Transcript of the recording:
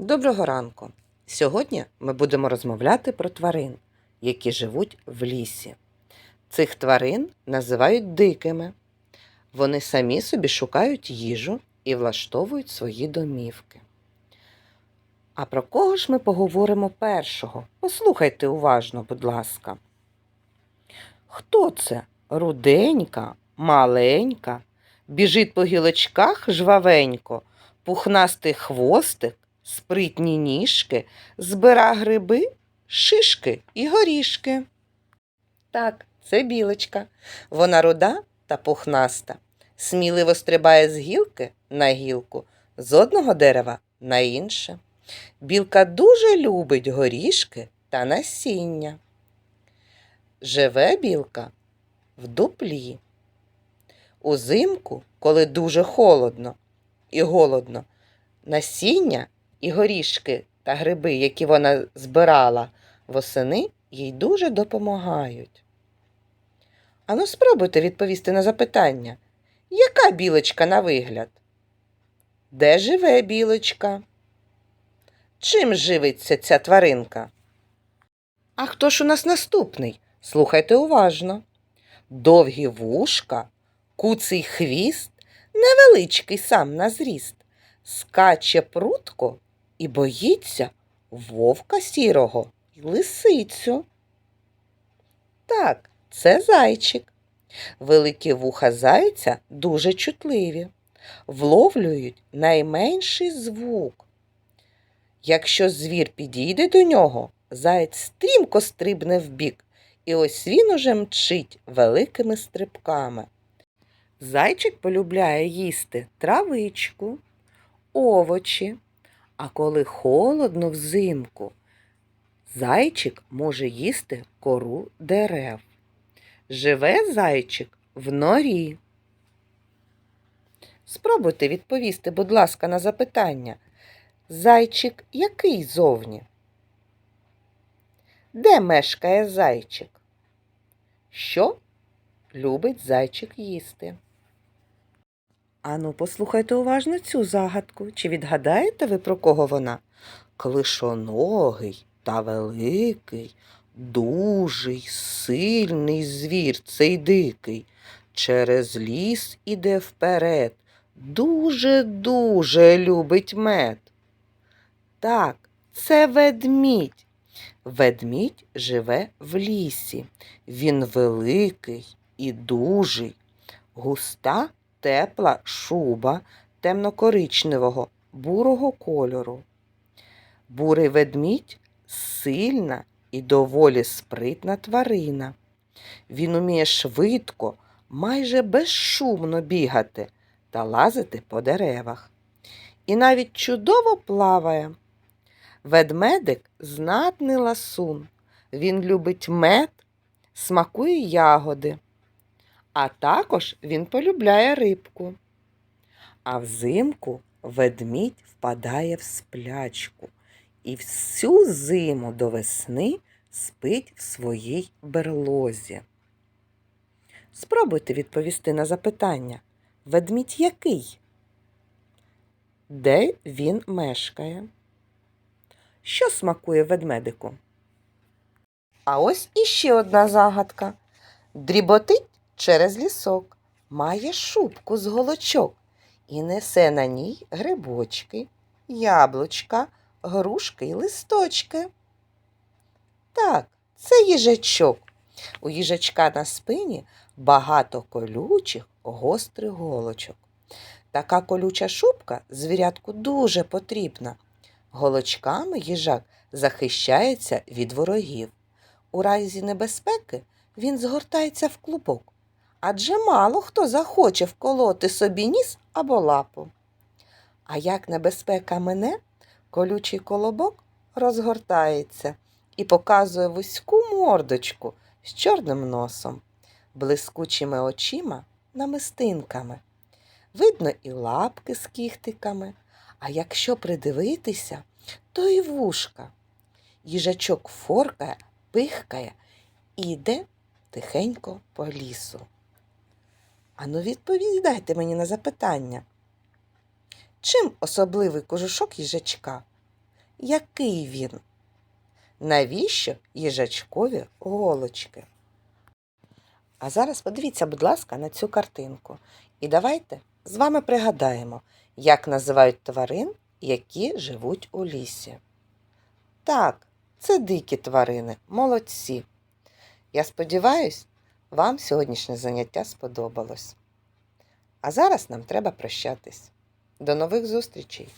Доброго ранку! Сьогодні ми будемо розмовляти про тварин, які живуть в лісі. Цих тварин називають дикими. Вони самі собі шукають їжу і влаштовують свої домівки. А про кого ж ми поговоримо першого? Послухайте уважно, будь ласка. Хто це? Руденька, маленька, біжить по гілочках жвавенько, пухнастий хвостик, спритні ніжки, збира гриби, шишки і горішки. Так, це білочка. Вона руда та пухнаста. Сміливо стрибає з гілки на гілку, з одного дерева на інше. Білка дуже любить горішки та насіння. Живе білка в дуплі. Узимку, коли дуже холодно і голодно, насіння і горішки та гриби, які вона збирала восени, їй дуже допомагають. Ану, спробуйте відповісти на запитання, яка білочка на вигляд? Де живе білочка? Чим живиться ця тваринка? А хто ж у нас наступний? Слухайте уважно. Довгі вушка, куций хвіст, невеличкий сам на зріст, скаче прутко і боїться вовка сірого й лисицю. Так, це зайчик. Великі вуха зайця дуже чутливі, вловлюють найменший звук. Якщо звір підійде до нього, заєць стрімко стрибне вбік, і ось він уже мчить великими стрибками. Зайчик полюбляє їсти травичку, овочі, а коли холодно взимку, зайчик може їсти кору дерев. Живе зайчик в норі. Спробуйте відповісти, будь ласка, на запитання. Зайчик який зовні? Де мешкає зайчик? Що любить зайчик їсти? Ану, послухайте уважно цю загадку. Чи відгадаєте ви, про кого вона? Клишоногий та великий, дужий, сильний звір цей дикий. Через ліс іде вперед. Дуже-дуже любить мед. Так, це ведмідь. Ведмідь живе в лісі. Він великий і дужий, густа тепла шуба темнокоричневого бурого кольору. Бурий ведмідь сильна і доволі спритна тварина. Він уміє швидко, майже безшумно бігати та лазити по деревах. І навіть чудово плаває. Ведмедик знатний ласун. Він любить мед, смакує ягоди. А також він полюбляє рибку. А взимку ведмідь впадає в сплячку і всю зиму до весни спить в своїй берлозі. Спробуйте відповісти на запитання. Ведмідь який? Де він мешкає? Що смакує ведмедику? А ось іще одна загадка. Дріботить через лісок, має шубку з голочок і несе на ній грибочки, яблучка, грушки й листочки. Так, це їжачок. У їжачка на спині багато колючих гострих голочок. Така колюча шубка звірятку дуже потрібна. Голочками їжак захищається від ворогів. У разі небезпеки він згортається в клубок, адже мало хто захоче вколоти собі ніс або лапу. А як небезпека мине, колючий колобок розгортається і показує вузьку мордочку з чорним носом, блискучими очима намистинками. Видно і лапки з кіхтиками, а якщо придивитися, то і вушка. Їжачок форкає, пихкає і йде тихенько по лісу. Ану, відповідайте мені на запитання. Чим особливий кожушок їжачка? який він? Навіщо їжачкові голочки? А зараз подивіться, будь ласка, на цю картинку. І давайте з вами пригадаємо, як називають тварин, які живуть у лісі. Так, це дикі тварини, молодці. Я сподіваюсь, вам сьогоднішнє заняття сподобалось. А зараз нам треба прощатись. До нових зустрічей!